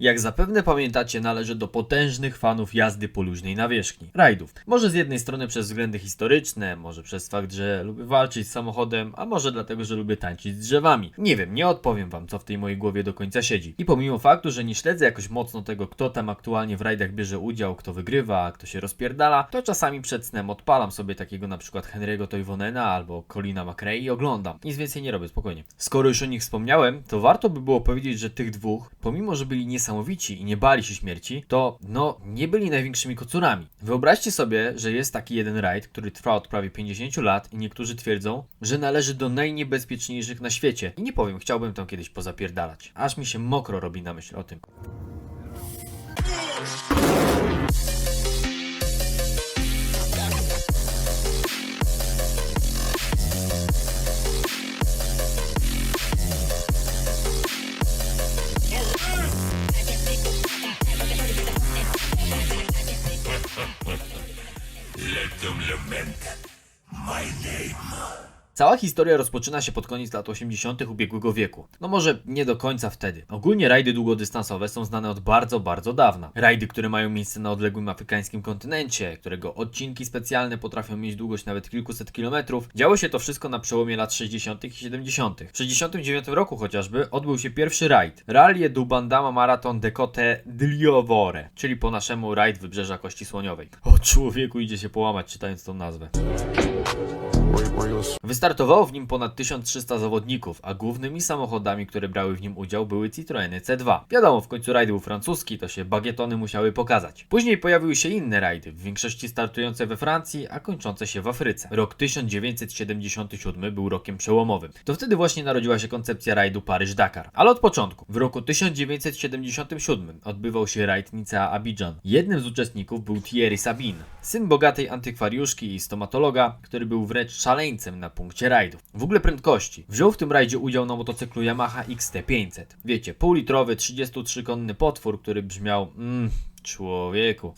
Jak zapewne pamiętacie, należy do potężnych fanów jazdy po luźnej nawierzchni, rajdów. Może z jednej strony przez względy historyczne, może przez fakt, że lubię walczyć z samochodem, a może dlatego, że lubię tańczyć z drzewami. Nie wiem, nie odpowiem wam, co w tej mojej głowie do końca siedzi. I pomimo faktu, że nie śledzę jakoś mocno tego, kto tam aktualnie w rajdach bierze udział, kto wygrywa, kto się rozpierdala, to czasami przed snem odpalam sobie takiego na przykład Henry'ego Toivonena albo Colina McRae i oglądam. Nic więcej nie robię, spokojnie. Skoro już o nich wspomniałem, to warto by było powiedzieć, że tych dwóch, pomimo że byli niesamowici i nie bali się śmierci, to no nie byli największymi kocurami. Wyobraźcie sobie, że jest taki jeden rajd, który trwa od prawie 50 lat i niektórzy twierdzą, że należy do najniebezpieczniejszych na świecie. I nie powiem, chciałbym tam kiedyś pozapierdalać. Aż mi się mokro robi na myśl o tym. Cała historia rozpoczyna się pod koniec lat 80. ubiegłego wieku. No może nie do końca wtedy. Ogólnie rajdy długodystansowe są znane od bardzo, bardzo dawna. Rajdy, które mają miejsce na odległym afrykańskim kontynencie, którego odcinki specjalne potrafią mieć długość nawet kilkuset kilometrów. Działo się to wszystko na przełomie lat 60. i 70. W 69 roku chociażby odbył się pierwszy rajd. Rally du Bandama Marathon de Côte d'Liovore, czyli po naszemu rajd Wybrzeża Kości Słoniowej. O człowieku idzie się połamać czytając tą nazwę. Wystartowało w nim ponad 1300 zawodników, a głównymi samochodami, które brały w nim udział były Citroeny C2. Wiadomo, w końcu rajd był francuski, to się bagietony musiały pokazać. Później pojawiły się inne rajdy, w większości startujące we Francji, a kończące się w Afryce. Rok 1977 był rokiem przełomowym. To wtedy właśnie narodziła się koncepcja rajdu Paryż-Dakar. Ale od początku. W roku 1977 odbywał się rajd Nicea-Abidjan. Jednym z uczestników był Thierry Sabine, syn bogatej antykwariuszki i stomatologa, który był wręcz szaleńcem na punkcie rajdów. W ogóle prędkości. Wziął w tym rajdzie udział na motocyklu Yamaha XT500. Wiecie, półlitrowy, 33-konny potwór, który brzmiał... Mmm, człowieku.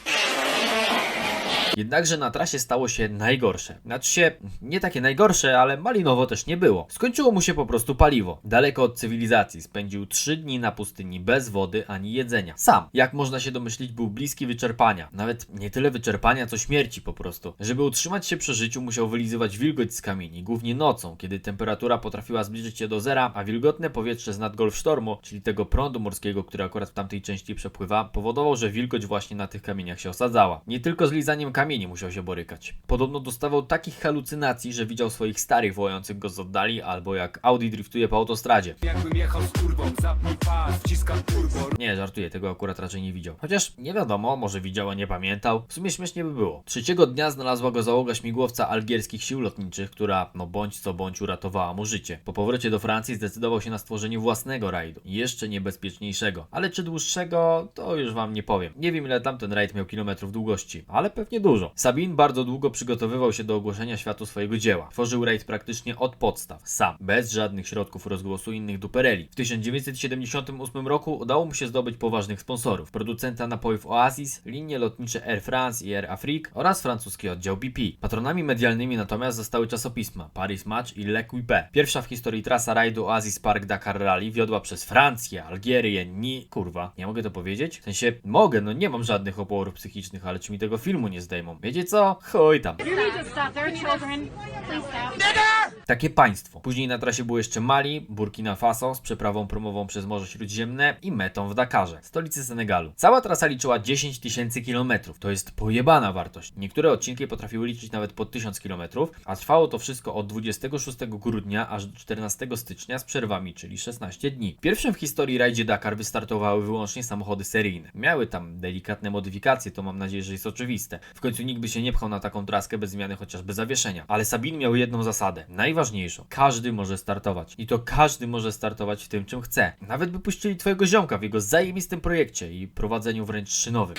Jednakże na trasie stało się najgorsze. Znaczy się, nie takie najgorsze, ale malinowo też nie było. Skończyło mu się po prostu paliwo. Daleko od cywilizacji spędził 3 dni na pustyni bez wody ani jedzenia. Sam, jak można się domyślić, był bliski wyczerpania. Nawet nie tyle wyczerpania, co śmierci po prostu. Żeby utrzymać się przy życiu, musiał wylizywać wilgoć z kamieni, głównie nocą, kiedy temperatura potrafiła zbliżyć się do zera, a wilgotne powietrze z nad Golfsztormu, czyli tego prądu morskiego, który akurat w tamtej części przepływa, powodował, że wilgoć właśnie na tych kamieniach się osadzała. Nie tylko z lizaniem kamieni musiał się borykać. Podobno dostawał takich halucynacji, że widział swoich starych wołających go z oddali, albo jak Audi driftuje po autostradzie. Jakbym jechał z turbą, zapnij pas, wciskam turbo Nie, żartuję, tego akurat raczej nie widział. Chociaż nie wiadomo, może widział, a nie pamiętał. W sumie śmiesznie by było. Trzeciego dnia znalazła go załoga śmigłowca algierskich sił lotniczych, która, no bądź co bądź, uratowała mu życie. Po powrocie do Francji zdecydował się na stworzenie własnego rajdu. Jeszcze niebezpieczniejszego. Ale czy dłuższego, to już wam nie powiem. Nie wiem ile tamten rajd miał kilometrów długości, ale pewnie dużo. Sabin bardzo długo przygotowywał się do ogłoszenia światu swojego dzieła. Tworzył rajd praktycznie od podstaw, sam, bez żadnych środków rozgłosu innych dupereli. W 1978 roku udało mu się zdobyć poważnych sponsorów. Producenta napojów Oasis, linie lotnicze Air France i Air Afrique oraz francuski oddział BP. Patronami medialnymi natomiast zostały czasopisma Paris Match i L'Equipe. Pierwsza w historii trasa rajdu Oasis Park Dakar Rally wiodła przez Francję, Algierię, Ni... Kurwa, nie mogę to powiedzieć? W sensie, mogę, no nie mam żadnych oporów psychicznych, ale czy mi tego filmu nie zdejmą? Wiecie co? Chuj tam. You need to stop. There are children. Please stop. Takie państwo. Później na trasie było jeszcze Mali, Burkina Faso z przeprawą promową przez Morze Śródziemne i metą w Dakarze, stolicy Senegalu. Cała trasa liczyła 10 tysięcy kilometrów. To jest pojebana wartość. Niektóre odcinki potrafiły liczyć nawet po 1000 kilometrów, a trwało to wszystko od 26 grudnia aż do 14 stycznia z przerwami, czyli 16 dni. Pierwszym w historii rajdzie Dakar wystartowały wyłącznie samochody seryjne. Miały tam delikatne modyfikacje, to mam nadzieję, że jest oczywiste. W końcu nikt by się nie pchał na taką traskę bez zmiany chociażby zawieszenia. Ale Sabin miał jedną zasadę, najważniejszą. Każdy może startować. I to każdy może startować w tym, czym chce. Nawet by puścili twojego ziomka w jego zajebistym projekcie i prowadzeniu wręcz szynowym.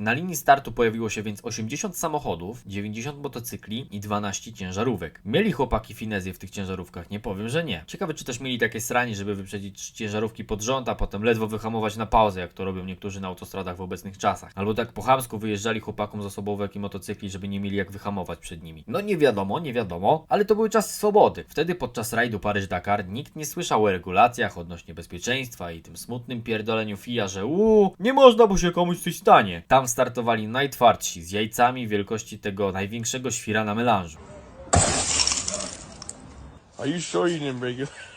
Na linii startu pojawiło się więc 80 samochodów, 90 motocykli i 12 ciężarówek. Mieli chłopaki finezję w tych ciężarówkach, nie powiem, że nie. Ciekawe, czy też mieli takie sranie, żeby wyprzedzić ciężarówki pod rząd, a potem ledwo wyhamować na pauzę, jak to robią niektórzy na autostradach w obecnych czasach. Albo tak po chamsku wyjeżdżali chłopakom z osobówek i motocykli, żeby nie mieli jak wyhamować przed nimi. No nie wiadomo, nie wiadomo, ale to były czasy swobody. Wtedy podczas rajdu Paryż-Dakar nikt nie słyszał o regulacjach odnośnie bezpieczeństwa i tym smutnym pierdoleniu FIA, że uuu, nie można, bo się komuś coś stanie. Tam startowali najtwardsi, z jajcami wielkości tego największego świra na melanżu. Are you sure you didn't break it?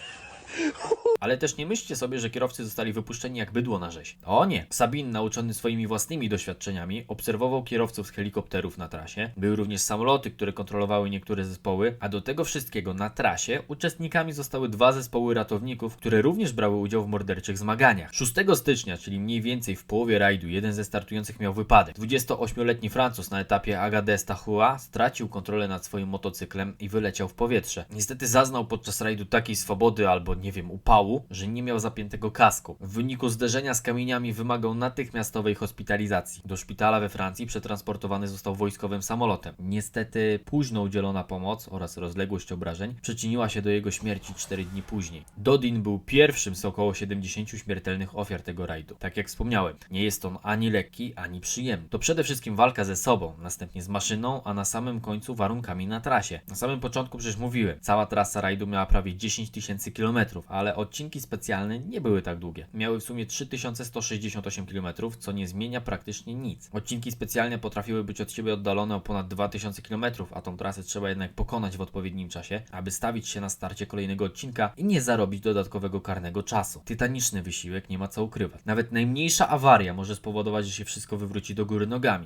Ale też nie myślcie sobie, że kierowcy zostali wypuszczeni jak bydło na rzeź. O nie! Sabin, nauczony swoimi własnymi doświadczeniami, obserwował kierowców z helikopterów na trasie. Były również samoloty, które kontrolowały niektóre zespoły, a do tego wszystkiego na trasie uczestnikami zostały dwa zespoły ratowników, które również brały udział w morderczych zmaganiach. 6 stycznia, czyli mniej więcej w połowie rajdu, jeden ze startujących miał wypadek. 28-letni Francuz na etapie Agadez Tahua stracił kontrolę nad swoim motocyklem i wyleciał w powietrze. Niestety zaznał podczas rajdu takiej swobody albo nie wiem, upału, że nie miał zapiętego kasku. W wyniku zderzenia z kamieniami wymagał natychmiastowej hospitalizacji. Do szpitala we Francji przetransportowany został wojskowym samolotem. Niestety późno udzielona pomoc oraz rozległość obrażeń przyczyniła się do jego śmierci 4 dni później. Dodin był pierwszym z około 70 śmiertelnych ofiar tego rajdu. Tak jak wspomniałem, nie jest on ani lekki, ani przyjemny. To przede wszystkim walka ze sobą, następnie z maszyną, a na samym końcu warunkami na trasie. Na samym początku przecież mówiłem, cała trasa rajdu miała prawie 10 tysięcy kilometrów, ale odcinki specjalne nie były tak długie. Miały w sumie 3168 km, co nie zmienia praktycznie nic. Odcinki specjalne potrafiły być od siebie oddalone o ponad 2000 km, a tą trasę trzeba jednak pokonać w odpowiednim czasie, aby stawić się na starcie kolejnego odcinka i nie zarobić dodatkowego karnego czasu. Tytaniczny wysiłek, nie ma co ukrywać. Nawet najmniejsza awaria może spowodować, że się wszystko wywróci do góry nogami.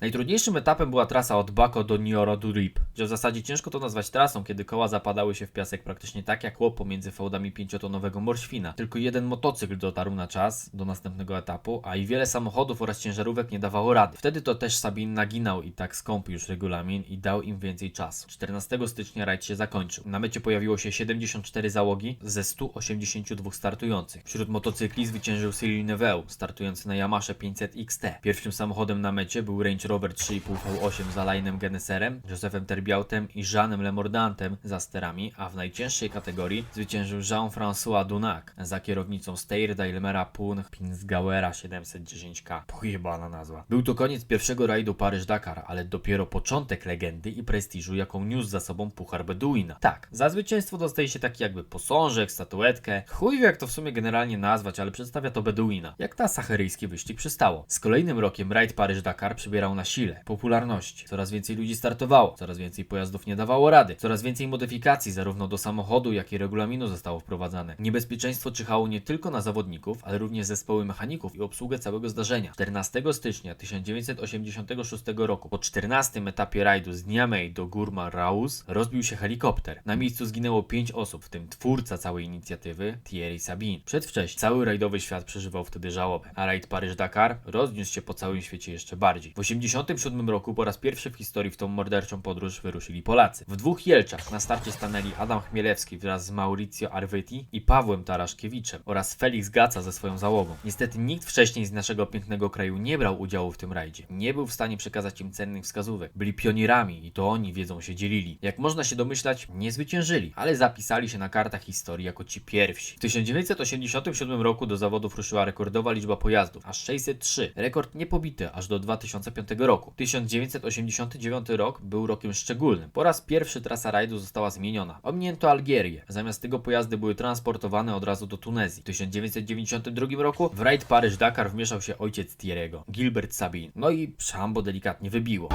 Najtrudniejszym etapem była trasa od Bako do Nioro du Rip, gdzie w zasadzie ciężko to nazwać trasą, kiedy koła zapadały się w piasek praktycznie tak jak chłop pomiędzy fałdami pięciotonowego morświna. Tylko jeden motocykl dotarł na czas do następnego etapu, a i wiele samochodów oraz ciężarówek nie dawało rady. Wtedy to też Sabin naginał i tak skąpił już regulamin i dał im więcej czasu. 14 stycznia rajd się zakończył. Na mecie pojawiło się 74 załogi ze 182 startujących. Wśród motocykli zwyciężył Cyril Neveu, startujący na Yamaha 500 XT. Pierwszym samochodem na mecie był Range Rover 3,5 V8 z Alainem Geneserem, Josephem Terbiautem i Jeanem Lemordantem za sterami, a w najcięższej kategorii zwyciężył Jean-François Dunac za kierownicą Steyr Daimlera Pun Pinsgauera 710K. Pojebana nazwa. Był to koniec pierwszego rajdu Paryż-Dakar, ale dopiero początek legendy i prestiżu, jaką niósł za sobą Puchar Beduina. Tak, za zwycięstwo dostaje się taki jakby posążek, statuetkę. Chuj wie jak to w sumie generalnie nazwać, ale przedstawia to Beduina. Jak na saharyjski wyścig przystało. Z kolejnym rokiem rajd Paryż-Dakar przybierał na sile, popularności. Coraz więcej ludzi startowało, coraz więcej pojazdów nie dawało rady, coraz więcej modyfikacji zarówno do samochodu, jak i regulaminu zostało wprowadzane. Niebezpieczeństwo czyhało nie tylko na zawodników, ale również zespoły mechaników i obsługę całego zdarzenia. 14 stycznia 1986 roku, po 14 etapie rajdu z Niamey do Gurma Raus, rozbił się helikopter. Na miejscu zginęło 5 osób, w tym twórca całej inicjatywy, Thierry Sabin. Przedwcześnie cały rajdowy świat przeżywał wtedy żałobę, a rajd Paryż-Dakar rozniósł się po całym świecie jeszcze bardziej. W 1987 roku po raz pierwszy w historii w tą morderczą podróż wyruszyli Polacy. W dwóch Jelczach na starcie stanęli Adam Chmielewski wraz z Mauricio Arveti i Pawłem Taraszkiewiczem oraz Felix Gaca ze swoją załogą. Niestety nikt wcześniej z naszego pięknego kraju nie brał udziału w tym rajdzie. Nie był w stanie przekazać im cennych wskazówek. Byli pionierami i to oni wiedzą się dzielili. Jak można się domyślać, nie zwyciężyli, ale zapisali się na kartach historii jako ci pierwsi. W 1987 roku do zawodów ruszyła rekordowa liczba pojazdów, aż 603. Rekord niepobity aż do 2005 roku. 1989 rok był rokiem szczególnym. Po raz pierwszy trasa rajdu została zmieniona. Ominięto Algierię. Zamiast tego pojazdy były transportowane od razu do Tunezji. W 1992 roku w rajd Paryż-Dakar wmieszał się ojciec Thierry'ego, Gilbert Sabin. No i szambo delikatnie wybiło.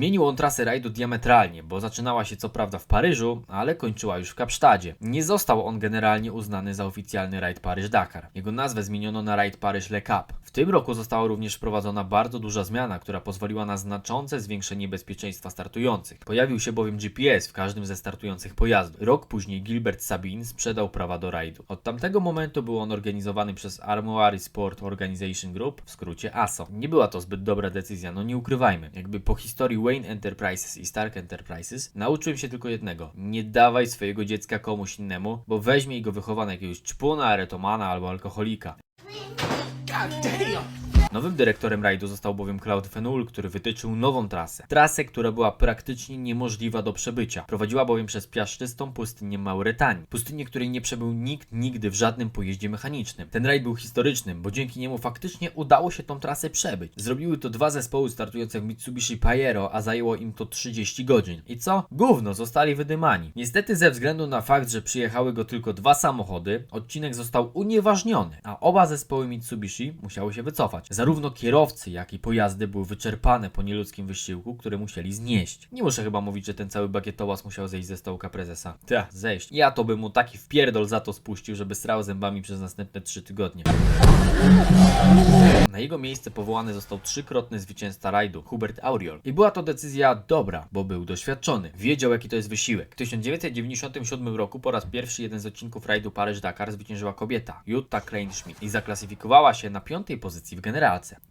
Zmienił on trasę rajdu diametralnie, bo zaczynała się co prawda w Paryżu, ale kończyła już w Kapsztadzie. Nie został on generalnie uznany za oficjalny rajd Paryż-Dakar. Jego nazwę zmieniono na rajd Paryż-Le Cap. W tym roku została również wprowadzona bardzo duża zmiana, która pozwoliła na znaczące zwiększenie bezpieczeństwa startujących. Pojawił się bowiem GPS w każdym ze startujących pojazdów. Rok później Gilbert Sabin sprzedał prawa do rajdu. Od tamtego momentu był on organizowany przez Armory Sport Organization Group, w skrócie ASO. Nie była to zbyt dobra decyzja, no nie ukrywajmy. Jakby po historii Wayne Enterprises i Stark Enterprises, nauczyłem się tylko jednego. Nie dawaj swojego dziecka komuś innemu, bo weźmie go wychowa jakiegoś czpuna, eretomana albo alkoholika. Nowym dyrektorem rajdu został bowiem Cloud Fenul, który wytyczył nową trasę. Trasę, która była praktycznie niemożliwa do przebycia. Prowadziła bowiem przez piaszczystą pustynię Mauretanii. Pustynię, której nie przebył nikt nigdy w żadnym pojeździe mechanicznym. Ten rajd był historycznym, bo dzięki niemu faktycznie udało się tą trasę przebyć. Zrobiły to dwa zespoły startujące w Mitsubishi Pajero, a zajęło im to 30 godzin. I co? Gówno, zostali wydymani. Niestety ze względu na fakt, że przyjechały go tylko dwa samochody, odcinek został unieważniony, a oba zespoły Mitsubishi musiały się wycofać. Zarówno kierowcy, jak i pojazdy były wyczerpane po nieludzkim wysiłku, który musieli znieść. Nie muszę chyba mówić, że ten cały bagietołas musiał zejść ze stołka prezesa. Ta, zejść. Ja to bym mu taki wpierdol za to spuścił, żeby srał zębami przez następne 3 tygodnie. Na jego miejsce powołany został trzykrotny zwycięzca rajdu, Hubert Auriol. I była to decyzja dobra, bo był doświadczony. Wiedział, jaki to jest wysiłek. W 1997 roku po raz pierwszy jeden z odcinków rajdu Paryż-Dakar zwyciężyła kobieta, Jutta Klein-Schmidt, i zaklasyfikowała się na piątej pozycji w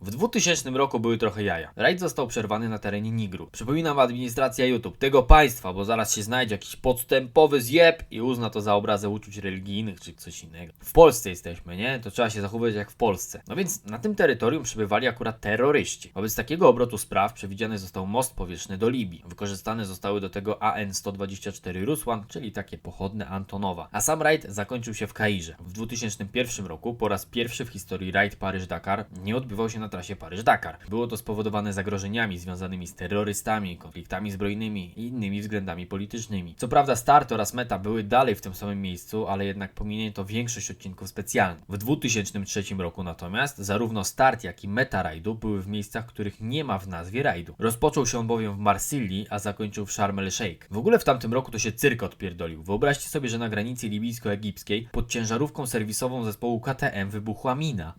W 2000 roku były trochę jaja. Rajd został przerwany na terenie Nigru. Przypominam administracja YouTube, tego państwa, bo zaraz się znajdzie jakiś podstępowy zjeb i uzna to za obrazę uczuć religijnych czy coś innego. W Polsce jesteśmy, nie? To trzeba się zachowywać jak w Polsce. No więc na tym terytorium przebywali akurat terroryści. Wobec takiego obrotu spraw przewidziany został most powietrzny do Libii. Wykorzystane zostały do tego AN-124 Rusłan, czyli takie pochodne Antonowa. A sam rajd zakończył się w Kairze. W 2001 roku po raz pierwszy w historii rajd Paryż-Dakar nie odbywał się na trasie Paryż-Dakar. Było to spowodowane zagrożeniami związanymi z terrorystami, konfliktami zbrojnymi i innymi względami politycznymi. Co prawda start oraz meta były dalej w tym samym miejscu, ale jednak pominięto większość odcinków specjalnych. W 2003 roku natomiast zarówno start jak i meta rajdu były w miejscach, których nie ma w nazwie rajdu. Rozpoczął się on bowiem w Marsylii, a zakończył w Sharm el Sheikh. W ogóle w tamtym roku to się cyrk odpierdolił. Wyobraźcie sobie, że na granicy libijsko-egipskiej pod ciężarówką serwisową zespołu KTM wybuchła mina.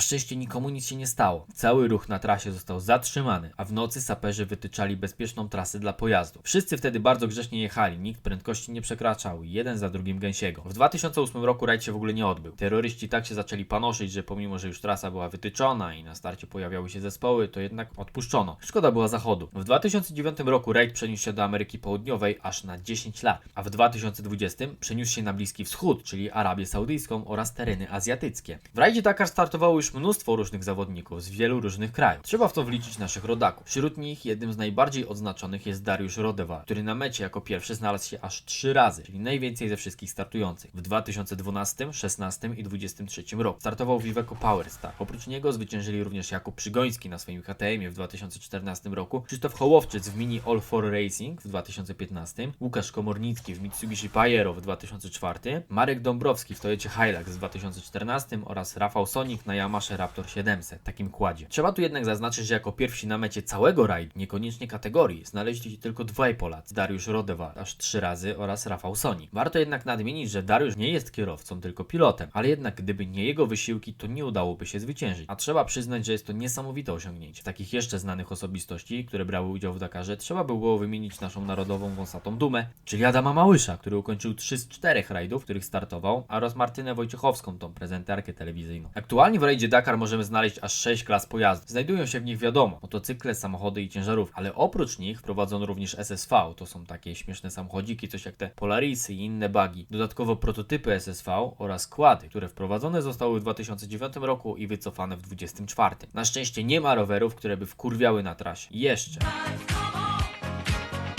Na szczęście nikomu nic się nie stało. Cały ruch na trasie został zatrzymany, a w nocy saperzy wytyczali bezpieczną trasę dla pojazdów. Wszyscy wtedy bardzo grzecznie jechali, nikt prędkości nie przekraczał, jeden za drugim gęsiego. W 2008 roku rajd się w ogóle nie odbył. Terroryści tak się zaczęli panoszyć, że pomimo, że już trasa była wytyczona i na starcie pojawiały się zespoły, to jednak odpuszczono. Szkoda była zachodu. W 2009 roku rajd przeniósł się do Ameryki Południowej aż na 10 lat, a w 2020 przeniósł się na Bliski Wschód, czyli Arabię Saudyjską oraz tereny azjatyckie. W rajdzie Dakar startowało już mnóstwo różnych zawodników z wielu różnych krajów. Trzeba w to wliczyć naszych rodaków. Wśród nich jednym z najbardziej odznaczonych jest Dariusz Rodewa, który na mecie jako pierwszy znalazł się aż 3 razy, czyli najwięcej ze wszystkich startujących. W 2012, 16 i 23 roku startował w Iveco Powerstar. Oprócz niego zwyciężyli również Jakub Przygoński na swoim KTM w 2014 roku, Krzysztof Hołowczyc w Mini All For Racing w 2015, Łukasz Komornicki w Mitsubishi Pajero w 2004, Marek Dąbrowski w Toyocie Hilux w 2014 oraz Rafał Sonik na Yamaha Raptor 700, takim kładzie. Trzeba tu jednak zaznaczyć, że jako pierwsi na mecie całego rajdu, niekoniecznie kategorii, znaleźli tylko dwaj Polacy, Dariusz Rodewa aż trzy razy oraz Rafał Sonik. Warto jednak nadmienić, że Dariusz nie jest kierowcą, tylko pilotem, ale jednak gdyby nie jego wysiłki, to nie udałoby się zwyciężyć. A trzeba przyznać, że jest to niesamowite osiągnięcie. Takich jeszcze znanych osobistości, które brały udział w Dakarze, trzeba by było wymienić naszą narodową wąsatą dumę, czyli Adama Małysza, który ukończył 3 z 4 rajdów, w których startował, oraz Martynę Wojciechowską, tą prezenterkę telewizyjną. Aktualnie w rajdzie Dakar możemy znaleźć aż 6 klas pojazdów. Znajdują się w nich wiadomo, motocykle, samochody i ciężarówki, ale oprócz nich prowadzono również SSV, to są takie śmieszne samochodziki, coś jak te Polarisy i inne bagi. Dodatkowo prototypy SSV oraz składy, które wprowadzone zostały w 2009 roku i wycofane w 2024. Na szczęście nie ma rowerów, które by wkurwiały na trasie. Jeszcze.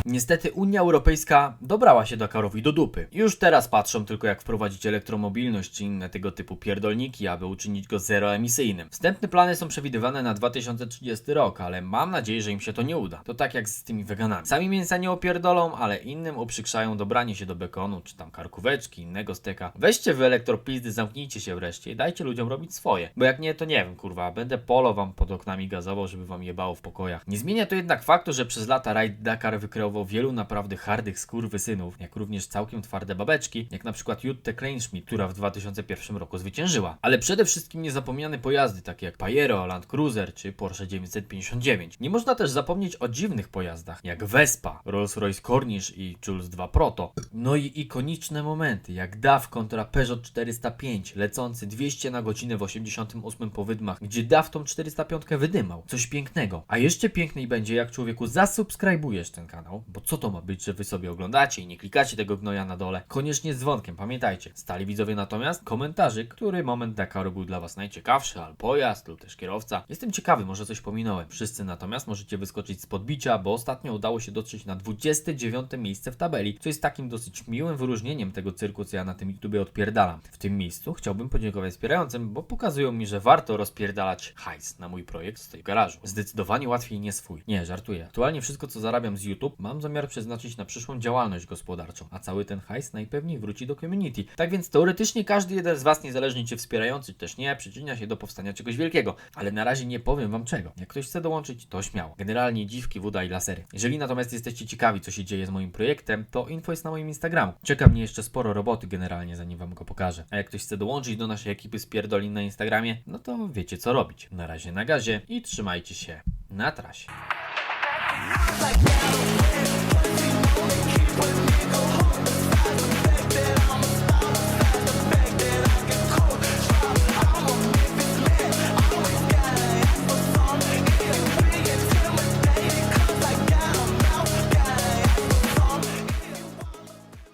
Niestety Unia Europejska dobrała się Dakarowi do dupy. Już teraz patrzą tylko jak wprowadzić elektromobilność czy inne tego typu pierdolniki, aby uczynić go zeroemisyjnym. Wstępne plany są przewidywane na 2030 rok, ale mam nadzieję, że im się to nie uda. To tak jak z tymi weganami. Sami mięsa nie opierdolą, ale innym uprzykrzają dobranie się do bekonu, czy tam karkóweczki, innego steka. Weźcie wy elektropizdy, zamknijcie się wreszcie i dajcie ludziom robić swoje. Bo jak nie, to nie wiem, kurwa, będę polo wam pod oknami gazował, żeby wam jebało w pokojach. Nie zmienia to jednak faktu, że przez lata rajd Dakar wykreował mnóstwo wielu naprawdę hardych skurwysynów, jak również całkiem twarde babeczki, jak na przykład Jutte Kleinschmidt, która w 2001 roku zwyciężyła. Ale przede wszystkim niezapomniane pojazdy, takie jak Pajero, Land Cruiser czy Porsche 959. Nie można też zapomnieć o dziwnych pojazdach, jak Vespa, Rolls-Royce Corniche i Jules 2 Proto. No i ikoniczne momenty, jak DAF kontra Peugeot 405, lecący 200 na godzinę w 88 powydmach, gdzie DAF tą 405 wydymał. Coś pięknego. A jeszcze piękniej będzie, jak człowieku zasubskrybujesz ten kanał, bo co to ma być, że wy sobie oglądacie i nie klikacie tego gnoja na dole. Koniecznie z dzwonkiem, pamiętajcie. Stali widzowie natomiast komentarzy, który moment Dakaru był dla was najciekawszy, albo pojazd, lub też kierowca. Jestem ciekawy, może coś pominąłem. Wszyscy natomiast możecie wyskoczyć z podbicia, bo ostatnio udało się dotrzeć na 29 miejsce w tabeli, co jest takim dosyć miłym wyróżnieniem tego cyrku, co ja na tym YouTubie odpierdalam. W tym miejscu chciałbym podziękować wspierającym, bo pokazują mi, że warto rozpierdalać hajs na mój projekt z tej garażu. Zdecydowanie łatwiej nie swój. Nie, żartuję. Aktualnie wszystko, co zarabiam z YouTube, mam zamiar przeznaczyć na przyszłą działalność gospodarczą, a cały ten hajs najpewniej wróci do community. Tak więc teoretycznie każdy jeden z Was, niezależnie czy wspierający, czy też nie, przyczynia się do powstania czegoś wielkiego. Ale na razie nie powiem Wam czego. Jak ktoś chce dołączyć, to śmiało. Generalnie dziwki, woda i lasery. Jeżeli natomiast jesteście ciekawi, co się dzieje z moim projektem, to info jest na moim Instagramu. Czeka mnie jeszcze sporo roboty generalnie, zanim Wam go pokażę. A jak ktoś chce dołączyć do naszej ekipy spierdolin na Instagramie, no to wiecie co robić. Na razie na gazie i trzymajcie się na trasie. Like